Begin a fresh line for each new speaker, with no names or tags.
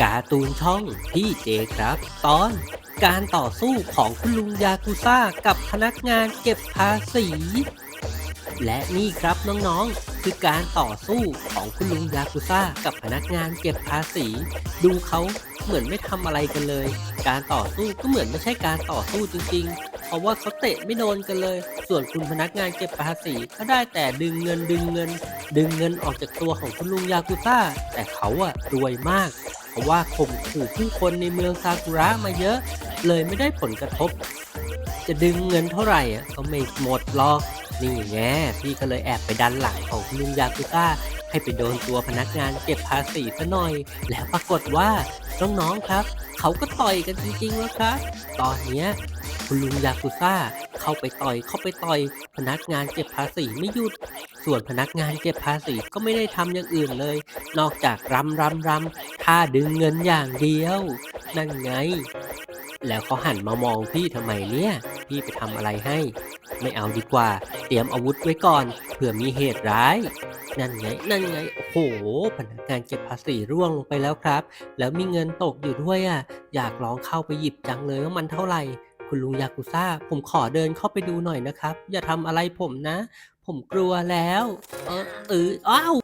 การ์ตูนช่องพี่เจครับ ตอน การต่อสู้ของคุณลุงยากุซ่ากับพนักงานเก็บภาษี และนี่ครับน้องๆ คือการต่อสู้ของคุณลุงยากุซ่ากับพนักงานเก็บภาษี ดูเขาเหมือนไม่ทำอะไรกันเลย การต่อสู้ก็เหมือนไม่ใช่การต่อสู้จริงๆ เพราะว่าเขาเตะไม่โดนกันเลย ส่วนคุณพนักงานเก็บภาษีก็ได้แต่ดึงเงินดึงเงิน ดึงเงินออกจากตัวของคุณลุงยากุซ่า แต่เขาอะรวยมาก ราะว่าข่มขู่ผู้คนในเมืองซากุระมาเยอะ เลยไม่ได้ผลกระทบ จะดึงเงินเท่าไหร่ก็ไม่หมดหรอกนี่ไงพี่ก็เลยแอบไปดันหลังของคุลุงยากุซ่าให้ไปโดนตัวพนักงานเก็บภาษีซะหน่อย แล้วปรากฏว่าน้องๆครับ เขาก็ต่อยกันจริงๆแล้วครับ ตอนเนี้ยคุณลุงยากุซ่า เข้าไปต่อยเข้าไปต่อย พนักงานเก็บภาษีไม่หยุด ส่วนพนักงานเก็บภาษีก็ไม่ได้ทำอย่างอื่นเลย นอกจากรำรำรำท่าดึงเงินอย่างเดียว นั่นไง แล้วเขาหันมามองพี่ทำไมเนี่ย พี่ไปทำอะไรให้ ไม่เอาดีกว่า เตรียมอาวุธไว้ก่อนเผื่อมีเหตุร้าย นั่นไง นั่นไง โอ้โห พนักงานเก็บภาษีร่วงลงไปแล้วครับ แล้วมีเงินตกอยู่ด้วยอะ อยากลองเข้าไปหยิบจังเลยว่ามันเท่าไหร่ คุณลุงยากุซ่า ผมขอเดินเข้าไปดูหน่อยนะครับ อย่าทำอะไรผมนะ ผมกลัวแล้ว เออเอออ้าว